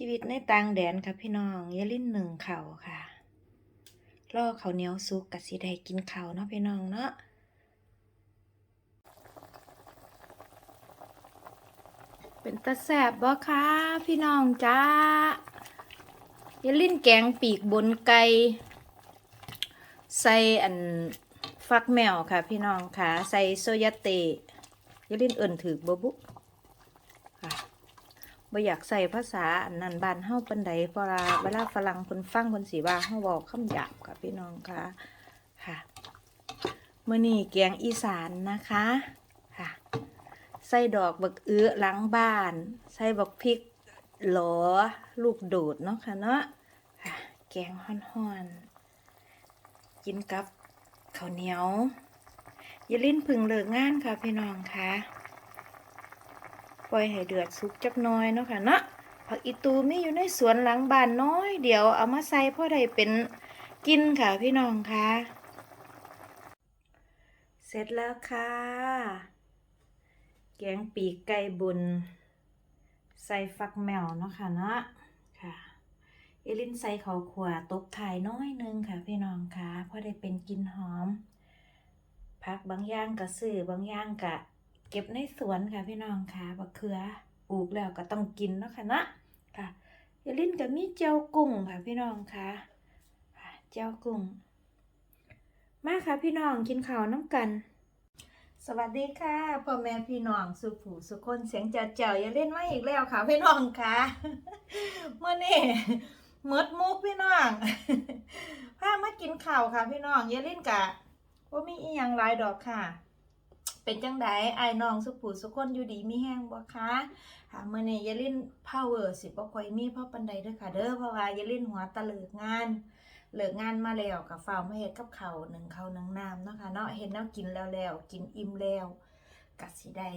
ชีวิตในต่างแดนค่ะพี่น้องยาลิ้นหนึ่งเขาค่ะรอเขาเนียวสุกกะสิได้กินเขาเนาะพี่น้องเนาะเป็นตาแสบบ่คะพี่น้องจ้ายาลิ้นแกงปีกบนไก่ใส่อันฟักแมวค่ะพี่น้องค่ะ ใส่โซยาเตยาลิ้นเอิ่นถือบ่บุ บ่อยากใส่ภาษาอันนั้นบ้านเฮาปานใดเพราะว่าเวลาฝรั่งเพิ่นฟังเพิ่นสิว่าเฮาเว้าคำหยาบค่ะพี่น้องค่ะค่ะมื้อนี้แกงอีสานนะคะค่ะใส่ดอกบักเอื้อหลังบ้าน ใส่บักพริกหลอลูกโดดเนาะค่ะเนาะค่ะแกงฮ้อนๆกินกับข้าวเหนียวอย่าลิ้นพึ่งเลิกงานค่ะพี่น้องค่ะ ปล่อยให้เดือดสุกจักน้อยเนาะค่ะเนาะผักอีตูมีอยู่ในสวนหลังบ้านน้อยเดี๋ยวเอามาใส่พ่อได้เป็นกินค่ะพี่น้องค่ะ เสร็จแล้วค่ะ แกงปีกไก่บุญ ใส่ฟักแมวเนาะค่ะเนาะค่ะเอลินใส่ขาวขวาตบถ่ายน้อยหนึงค่ะ พี่น้องค่ะพ่อได้เป็นกินหอมผักบางย่างก็ซื้อบางย่างก็ เก็บในสวนค่ะพี่น้องค่ะบักเขือปลูกแล้วก็ต้องกินเนาะค่ะนะค่ะเอลินก็มีเจียวกุ้งค่ะ พี่น้องค่ะเจียวกุ้ง มาค่ะพี่น้องกินข้าวน้ำกัน สวัสดีค่ะพ่อแม่พี่น้องสุผูสุคนเสียงจัดเจ้าอย่าเล่นมาอีกแล้วค่ะ พี่น้องค่ะเมื่อนี่เมดมุกพี่น้องพามากินข้าวค่ะ พี่น้องอย่าเล่นกะว่ามีอีหยังหลายดอกค่ะ เป็นจังไดไอ้น้องสุผูสุคนอยู่ดีมีแห้งบ่คะค่ะเมื่อนี้ยาเล่นพาวเวอร์สิบ่ค่อยมีพ่อปันใดเด้อค่ะเด้อเพราะว่ายาเล่นหัวตะเลิกงานเลิกงานมาแล้วกับฝ้ามาเฮ็ดกับเขาหนึ่งเขาหนึ่งน้ำเนาะค่ะเนาะเฮ็ดแนวกินแล้วแล้วกินอิ่มแล้วก็สิได้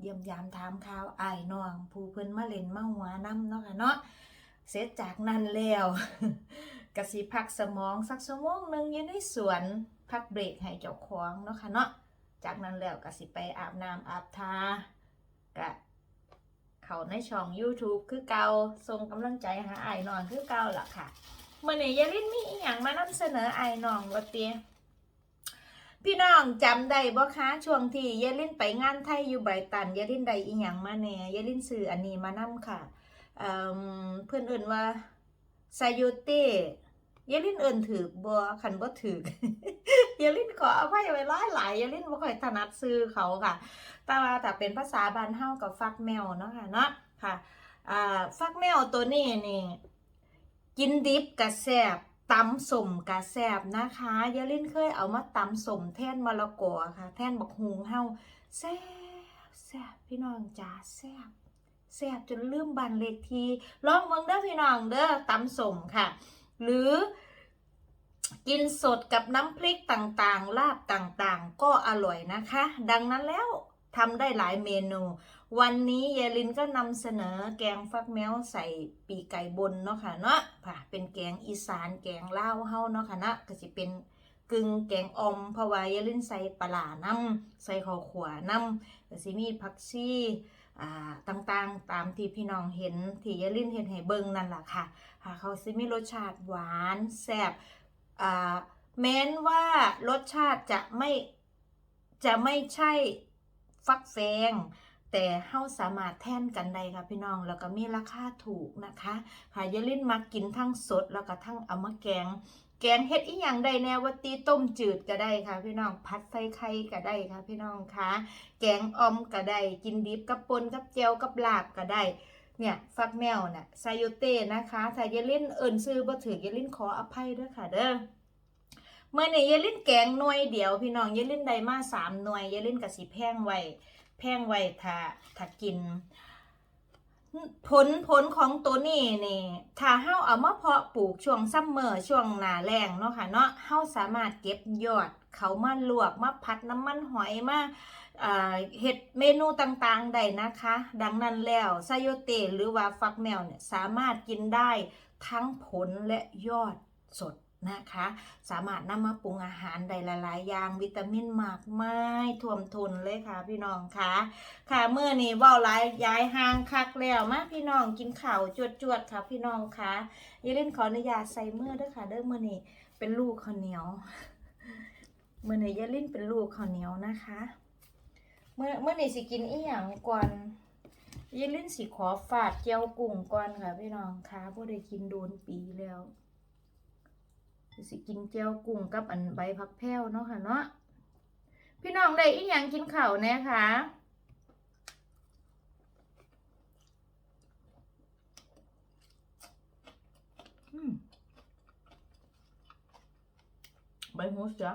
เยี่ยมยามถามข่าวไอ้น้องผู้เพิ่นมาเล่นมาหัวนํเนาะค่ะเนาะเสร็จจากนั้นแล้วก็สิพักสมองสักชั่วโมงหนึ่งอยู่ในสวนพักเบรกให้เจ้าของเนาะค่ะเนาะ จากนั้นแล้วก็สิไปอาบน้ำอาบทาก็เข้าในช่อง YouTube คือเกาส่งกำลังใจหาไอ้นองคือเก่าล่ะค่ะเมื่อนี้ยายลินมีอีหยังมานำเสนอไอ้น้องว่าเตียพี่น้องจำได้บ่คะช่วงที่ยายลินไปงานไทยอยู่ไบรตันยายลินได้อีหยังมาแน่ยายลินซื้ออันนี้มานำค่ะเอิ่มเพื่อนเอื่นว่าซโยเต้ ยาลินเอื่นถือบ่คันบ่ถือยาลินขออภัยไว้หลายหลายยาลินบ่ค่อยถนัดซื้อเขาค่ะ แต่ว่าถ้าเป็นภาษาบ้านเฮากับฟักแมวเนาะค่ะเนาะค่ะอ่าฟักแมวตัวนี้นี่กินดิบกะแซบตำสมกะแซบนะคะยาลินเคยเอามาตำสมแท่นมะละกอค่ะ แท่นบักฮุงเฮาแซบแซบพี่น้องจ๋าแซบแซบจนลืมบันเลขทีลองเบิ่งเด้อพี่น้องเด้อตำสมค่ะ หรือกินสดกับน้ำพริกต่างๆ ลาบต่างๆ ก็อร่อยนะคะ ดังนั้นแล้วทำได้หลายเมนู วันนี้ยายลินก็นำเสนอแกงฟักแมวใส่ปีกไก่บนเนาะค่ะเนาะค่ะ เป็นแกงอีสานแกงเลาเฮาเนาะค่ะเนาะก็สิเป็นกึ่งแกงอมเพราะว่ายายลินใส่ปลาร้าน้ำใส่ข้าวขวาน้ำก็สิมีผักชี ต่างๆ ตามที่พี่น้องเห็นที่ยายลินเห็นให้เบิ่งนั่นแหละค่ะค่ะเขาสิมีรสชาติหวานแซ่บแม้นว่ารสชาติจะไม่จะไม่ใช่ฟักแฟงแต่เฮาสามารถแท่นกันได้ค่ะพี่น้องแล้วก็มีราคาถูกนะคะค่ะยาลืมมากินทั้งสดแล้วก็ทั้งเอามาแกง แกงเฮ็ดอีหยังได้แนวว่าตีต้มจืดก็ได้ค่ะ พี่น้องผัดใส่ไข่ก็ได้ค่ะ พี่น้องคะแกงอมก็ได้กินดิบกับปนกับเจียวกับลาบก็ได้เนี่ยฟักแมวน่ะไซโยเต้นะคะถ้าอย่าเล่นเอิ้นซื้อบ่ถืออย่าเล่นขออภัยด้วยค่ะเด้อเมื่อนี้อย่าเล่นแกงหน่วยเดียวพี่น้องอย่าเล่นได้มาสามหน่วยอย่าเล่นก็สิแพงไว้แพงไว้ถ้าถ้ากิน ผลผลของตัวนี้นี่ถ้าเฮาเอามาเพาะปลูกช่วงซัมเมอร์ช่วงหนาแล้งเนาะค่ะเนาะเฮาสามารถเก็บยอดเขามาลวกมาผัดน้ำมันหอยมาเฮ็ดเมนูต่างๆได้นะคะ ดังนั้นแล้วไซโยเตหรือว่าฟักแมวเนี่ยสามารถกินได้ทั้งผลและยอดสด นะคะ สามารถนำมาปรุงอาหารได้หลายๆอย่างวิตามินมากมายท่วมทุนเลยค่ะพี่น้องค่ะ ค่ะเมื่อนี้ว่าหลายย้ายห่างคักแล้วมาพี่น้องกินข้าวจวดๆค่ะพี่น้องค่ะอย่าเล่นขออนุญาตใส่เมื่อเด้วยค่ะเด้อมื่อนี้เป็นลูกข้าวเหนียวเมื่อนี้อย่าเล่นเป็นลูกข้าวเหนียวนะคะ เมื่อเมื่อนี้สิกินอีหยังก่อนย่าเล่นสิขอฝาดเจียวกุ้งก่อนค่ะพี่น้องค่ะพวกได้กินโดนปีแล้ว สิกินเจียวกุ้งกับอันใบพักแพ้วเนาะค่ะเนาะพี่น้องได้อีหยังกินข้าวแน่คะอืมใบหูเสือ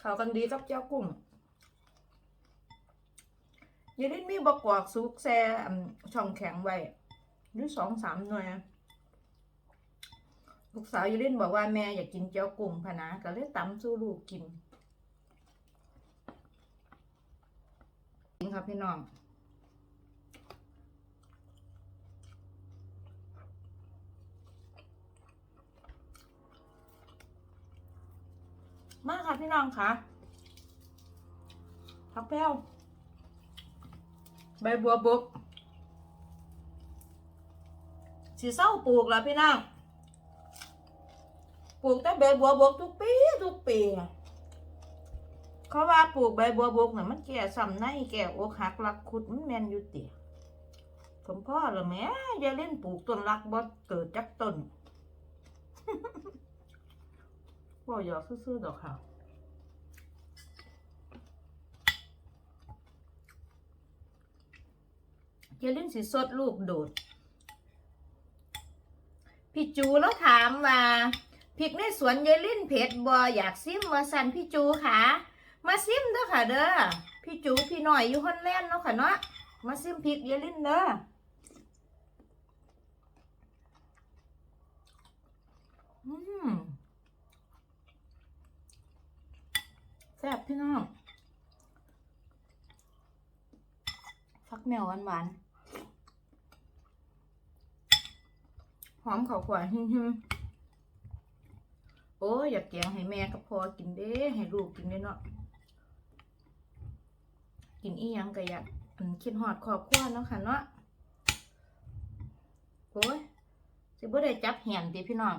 เข้ากันดีกับเจียวกุ้งยันนี้มีบกวากซุกแซ่ช่องแข็งไว้ หรือสองสามหน่วยลูกสาวยลินบอกว่าแม่อยากกินเจียวกุ้งพะนะก็เลยตำสู้ลูกกินจริงครับพี่น้องมาค่ะพี่น้องค่ะพักแป้วใบบัวบก สิเศร้าปลูกแล้วพี่น้องปลูกแต่ใบบัวบกทุกปีทุกปีเขาว่าปลูกใบบัวบกเนี่ยมันแก่ซ้ำในแก่อกหักรักคุดมันแมนอยู่ติผมพ่อเหรอแม่อย่าเล่นปลูกต้นรักบดเกิดจากต้นว่าอยากซื้อๆดอกค่ะอย่าเล่นสิสดลูกโดด พี่จูแล้วถามว่าพริกในสวนยายลิ้นเผ็ดบ่อยากซิมว่าสันพี่จูค่ะ มาซิมเด้อค่ะเด้อพี่จูพี่หน่อยอยู่ฮอนแลนด์เนาะค่ะเนาะมาซิมพริกยายลิ้นเด้ออืมแซ่บพี่น้องฟักแมวหวานๆ หอมเขาขวานหึ่มๆโอ้ยอยากแกงให้แม่กับพ่อกินเด้ให้ลูกกินเด้เนาะกินอีหยังก็อยากคิดฮอดครอบครัวเนาะค่ะเนาะโอ้ยสิบ่ได้จับแหนติพี่น้อง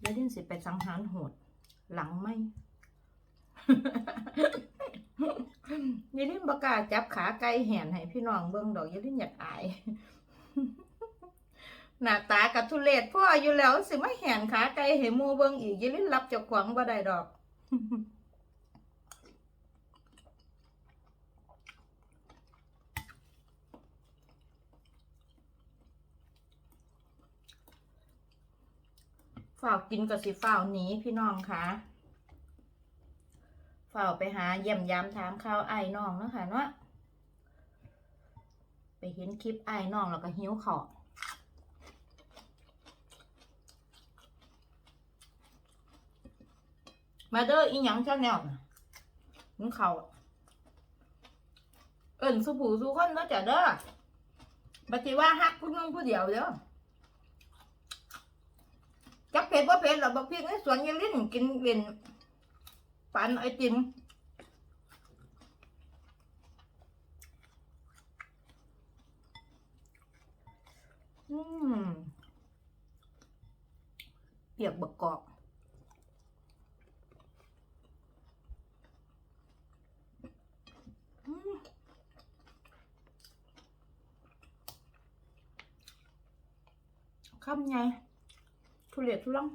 แล้วดินสิไปสังหารโหด หลังไหม ยายลินบกาจับขาไก่แหนให้พี่น้องเบิ่งดอกยายลินอยากอาย หน้าตากับทุเลศพ่ออยู่แล้วสิไมาแหนขาไก่ให้หมูเบิ่งอีกยายลินรับจ้าของบ่ได้ดอกฝ่าวกินกับสิฝ่าวหนีพี่น้องค่ะ เฝ้าไปหาเยี่ยมยามถามข่าวไอ้น้องเนาะค่ะเนาะไปเห็นคลิปไอ้น้องแล้วก็หิวเขามาเด้ออีหยังเจ้าแนวน่ะหิวเขาเอิ้นสุผูสุคนเนาะจ้ะเด้อบัติว่าฮักผู้หนึงผู้เดียวเด้อจักเผ็ดบ่เผ็ดหรอบักพริกในสวนยายลิ้นกินเล่น ปันไอติมอืมเปียกบกกอกอืมคำไงทุเรียนทุลัง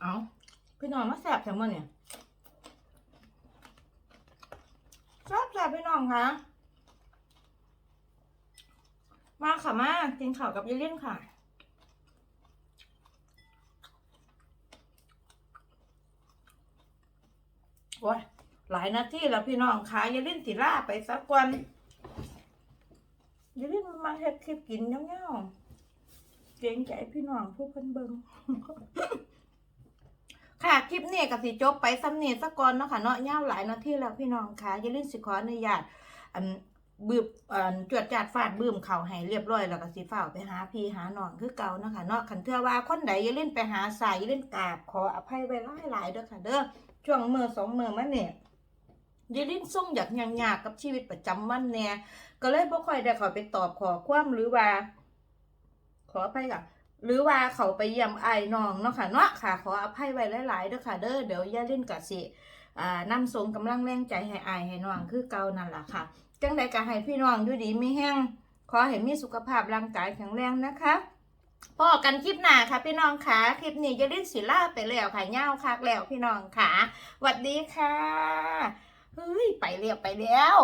เอาพี่น้องมาแสบจังมั้เนี่ยแสบแสบพี่น้องคะมาค่ะมากินข้าวกับยายเลี่ยนค่ะโอ้ยหลายนาทีแล้วพี่น้องค่ะยายเลี่ยนสิล่าไปสักวันอย่าลืมมาเฮ็ดคลิปกินยาวๆเกรงใจพี่น้องผู้เพิ่นเบิ่ง ค่ะ คลิปนี้ก็สิจบไปสำเนียสะก่อนเนาะค่ะเนาะยาวหลายนาทีแล้วพี่น้องค่ะอย่าลืมสิขออนุญาตบืบอันจวดจาดฟาดบืมเข่าให้เรียบร้อยแล้วก็สิฝ้าวไปหาพี่หาน้องคือเก่าเนาะค่ะเนาะคันเทือว่าคนใดอย่าลืมไปหาสายอย่าลืมกราบขออภัยไว้หลายๆเด้อค่ะเด้อช่วงเมื้อสองเมื้อมาเนี่ยอย่าลืมส่งอยากยากกับชีวิตประจำวันแน่ก็เลยบ่ค่อยได้ข้าไปตอบขอความหรือว่า ขออภัยค่ะ หรือว่าเขาไปเยี่ยมไอ้น้องเนาะค่ะเนาะค่ะ ขออภัยไว้หลายๆเด้อค่ะ เด้อเดี๋ยวย่าเล่นกะสิอ่านำส่งกำลังแรงใจให้อายให้น้องคือเก่านั่นล่ะค่ะ จังใดก็ให้พี่น้องอยู่ดีไมีแห้งขอให้มีสุขภาพร่างกายแข็งแรงนะคะพอกันคลิปหน้าค่ะพี่น้องค่ะ คลิปนี้จะได้สิล่าไปแล้วค่ะเง่าวคักแล้วพี่น้องค่ะสวัสดีค่ะ เฮ้ย ไปแล้วไปแล้ว